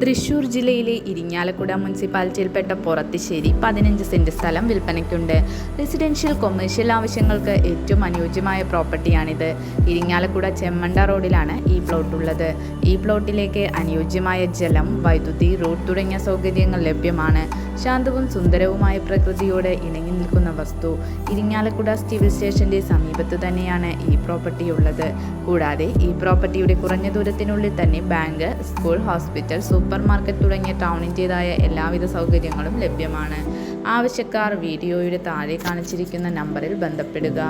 തൃശൂർ ജില്ലയിലെ ഇരിങ്ങാലക്കുട മുനിസിപ്പാലിറ്റിയിൽപ്പെട്ട പുറത്തിശ്ശേരി പതിനഞ്ച് സെന്റ് സ്ഥലം വിൽപ്പനയ്ക്കുണ്ട്. റെസിഡൻഷ്യൽ കൊമേഴ്ഷ്യൽ ആവശ്യങ്ങൾക്ക് ഏറ്റവും അനുയോജ്യമായ പ്രോപ്പർട്ടിയാണിത്. ഇരിങ്ങാലക്കുട ചെമ്മണ്ട റോഡിലാണ് ഈ പ്ലോട്ട് ഉള്ളത്. ഈ പ്ലോട്ടിലേക്ക് അനുയോജ്യമായ ജലം വൈദ്യുതി റോഡ് തുടങ്ങിയ സൗകര്യങ്ങൾ ലഭ്യമാണ്. ശാന്തവും സുന്ദരവുമായ പ്രകൃതിയോട് ഇണങ്ങി നിൽക്കുന്ന വസ്തു. ഇരിങ്ങാലക്കുട സിവിൽ സ്റ്റേഷന്റെ സമീപത്ത് തന്നെയാണ് ഈ പ്രോപ്പർട്ടി ഉള്ളത്. കൂടാതെ ഈ പ്രോപ്പർട്ടിയുടെ കുറഞ്ഞ ദൂരത്തിനുള്ളിൽ തന്നെ bank school hospital supermarket തുടങ്ങിയ ടൗണിന്റേതായ എല്ലാവിധ സൗകര്യങ്ങളും ലഭ്യമാണ്. ആവശ്യക്കാർ വീഡിയോയുടെ താഴെ കാണിച്ചിരിക്കുന്ന നമ്പറിൽ ബന്ധപ്പെടുക.